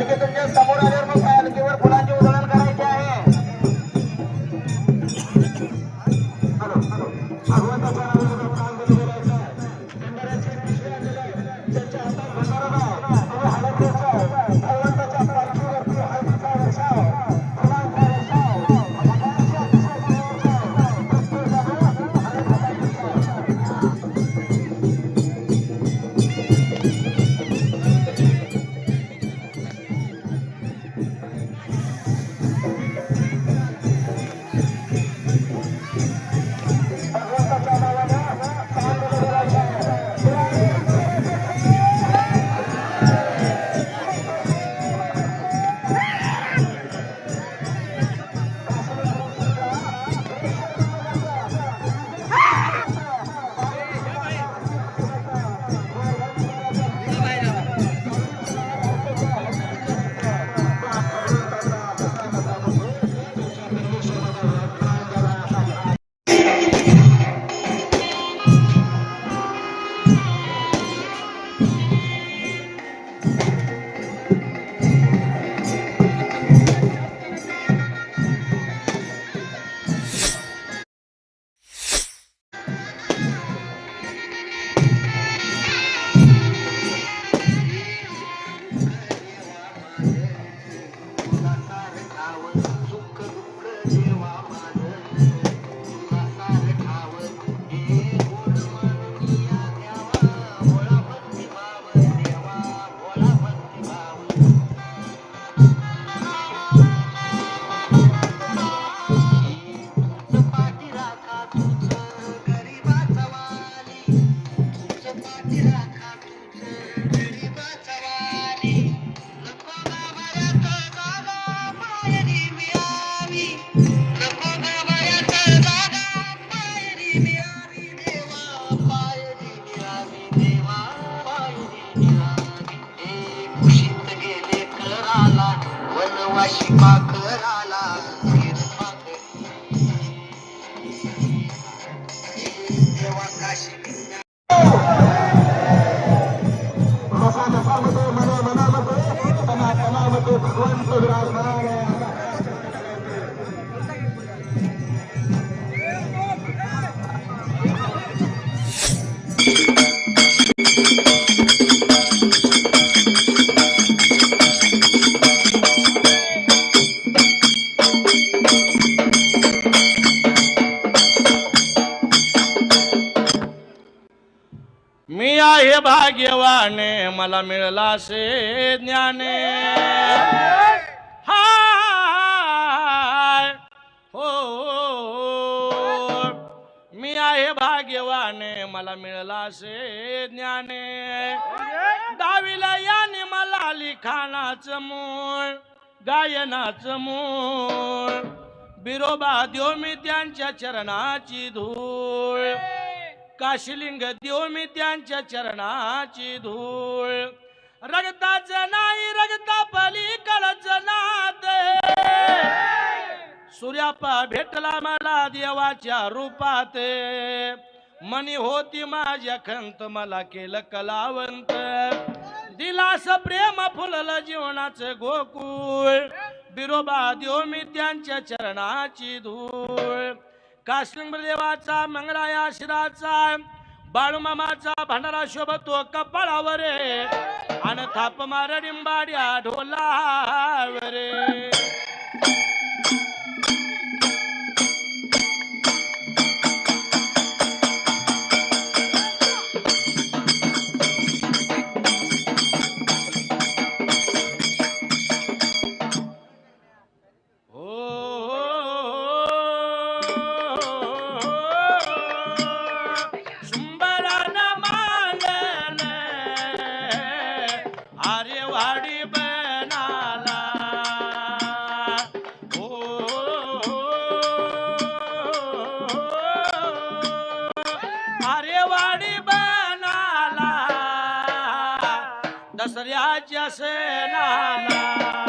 पालखी तुमच्यासमोर आल्यावर भाग्यवाने मला मिळला से ज्ञाने. हाय. हो. मी आहे भाग्यवाने मला मिळला से ज्ञाने. दहावीला याने मला लिखाणाचं मूळ गायनाचं मूळ. बिरोबा देव मी त्यांच्या चरणाची धूळ. काशिलिंग देव मी त्यांच्या चरणाची धूळ. रगताच नाही रगता पलीकडच नाद सूर्यापा भेटला मला देवाच्या रूपात. मनी होती माझ्या खंत मला केलं कलावंत. दिलास प्रेम फुललं जीवनाचं गोकुळ. बिरोबा देव मी त्यांच्या चरणाची धूळ. काश्मीर देवाचा मंगळाया शिराचा बाळूमामाचा भंडारा शोभतो कपाळावर. आणि थाप मार डिंबाड्या ढोलावर दसऱ्याच्या सणाला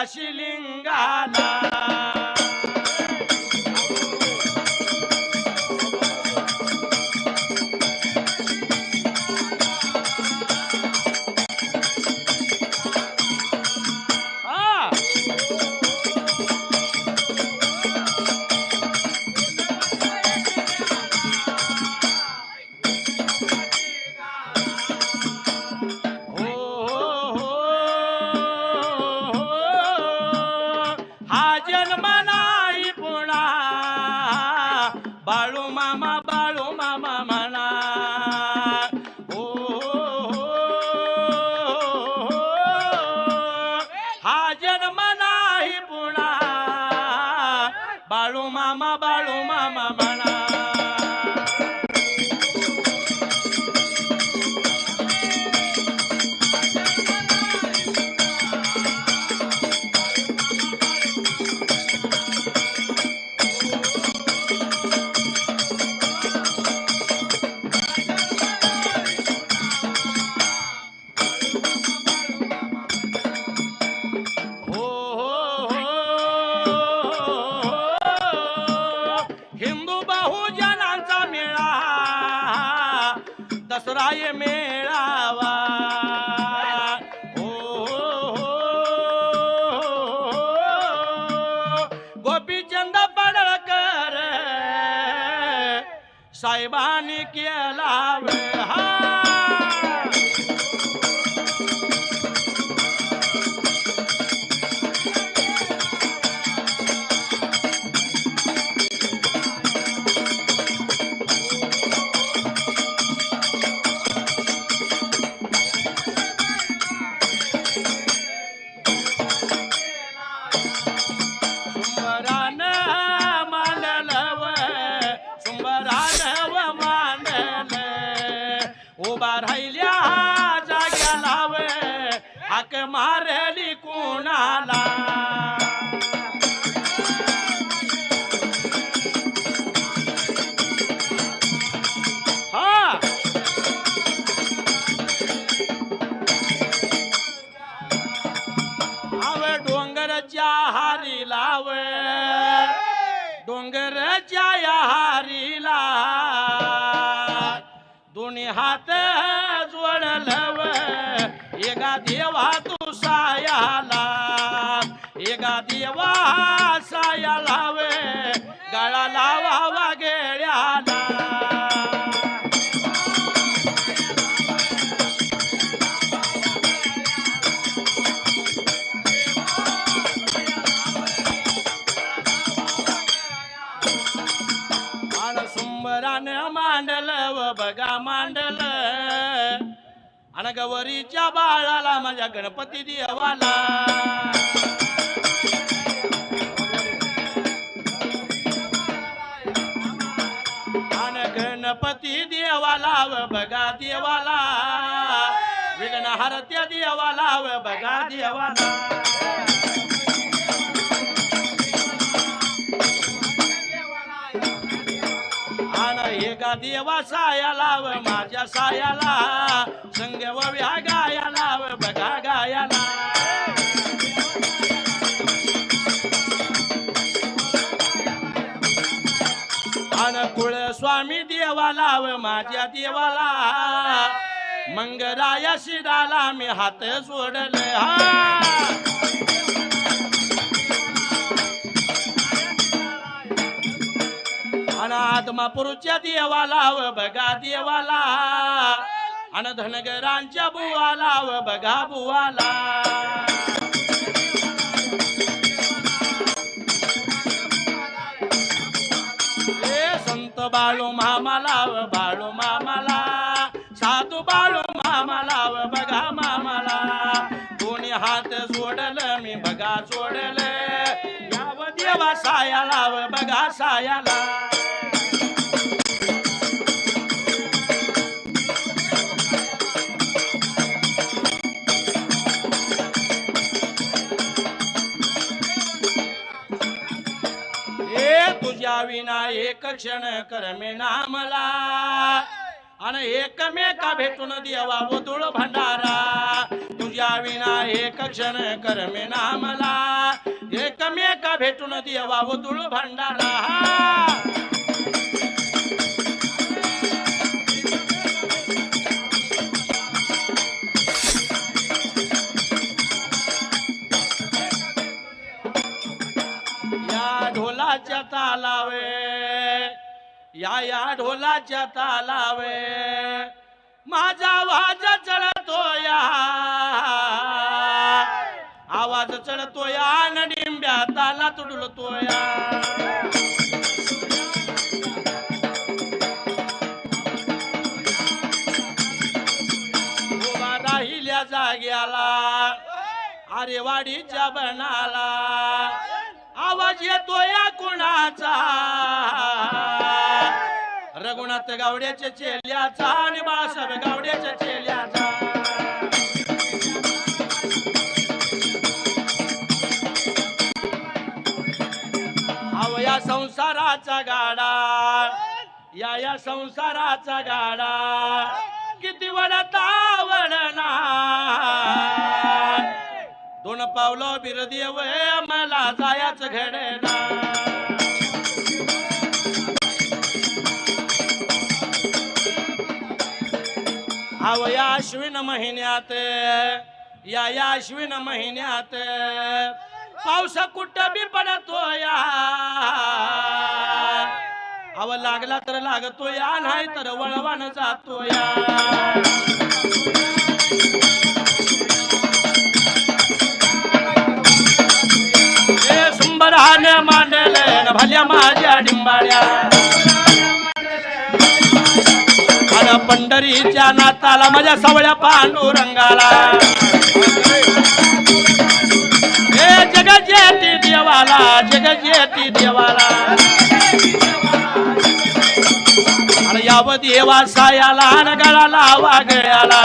वन साहेबांनी केला वेळ हा. मारली कुणाला? हा. आव डोंगरच्या हारी लाव डोंगरच्या या हारीला. दोन्ही हात जोडलव. एका देवा तू सायाला देवा सायाला वे गळा लावा गेळ्याला आणि सुंबरानं मांडलं व बघा मांडलं. आणि गवरीच्या बाळाला माझ्या गणपती देवाला. गणपती देवाला व बघा देवाला. विघ्न हरत्या देवाला व बघा देवाला. एका देवा सायाला व माझ्या सायाला. संग व व्या गायाला व बघा गायाला. देवाला व माझ्या देवाला. मंगराया शिराला मी हात सोडले हा. आणि देवाला व बघा देवाला. आणि धनगरांच्या बुवाला व बघा बुवाला. संत बाळू मामाला व बाळू मामाला साधू बाळू मामाला बघा मामाला दोन्ही हात जोडलं मी बघा सोडलं याव देवा सायाला व बघा सायाला क्षण करमे नामला. आणि एकमेका भेटून देवा वदुळ भंडारा. तुझ्या विना एक क्षण करमे नामला. एकमेका भेटून देवा वदुळ भंडारा. या ढोलाच्या तालावे या या ढोलाच्या तालावे. माझा आवाज चढतो या आवाज चढतो या नडिंब्या ताला तुडलतो या राहिल्या जाग्याला अरे वाडीच्या बनाला. आवाज येतो या कुणाचा? रघुनाथ गावड्याच्या चेल्याचा आणि बाळासाहेब गावड्याच्या चेल्याचा. या संसाराचा गाडा. या या संसाराचा गाडा. किती वडता वडना दोन पावलं वय मला जायाच घडना आवया या अश्विन महिन्यात या या अश्विन महिन्यात पाऊस कुठं बी पडतो या. अव लागला तर लागतो या नाही तर वळवान जातो या. सुंबराने मांडल भल्या माझ्या डिंबाड्या. पंढरीच्या नाताला माझ्या सवळ्या पांडुरंगाला. ए जगजेती देवाला जगजेती देवाला. आणि याव देवा सायाला गळाला वागळ्याला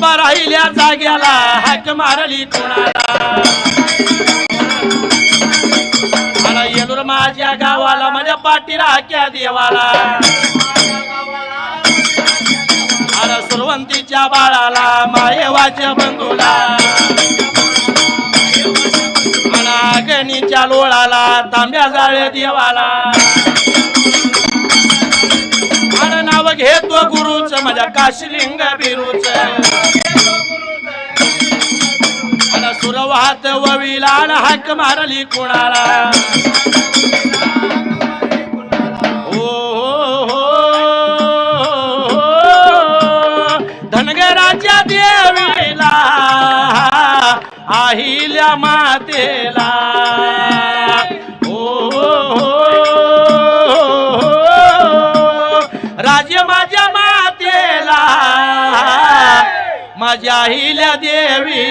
उभा राहिल्या जाग्याला हाक मारली कोणाला? मला येलूर माझ्या गावाला माझ्या पाठीला क्या देवाला. अरे सुरवंतीच्या बाळाला मायेवाच्या बंधूला. आणि लोळाला तांब्या जाळे देवाला. आणि नाव घेतो गुरुच माझ्या काशलिंग बिरूच. आणि सुरवात वविला आणि हाक मारली कुणाला. ओ हो, हो, धनगराच्या देवीला आहिल्या मातेला. माझ्या मातेला माझ्या हिल्या देवी।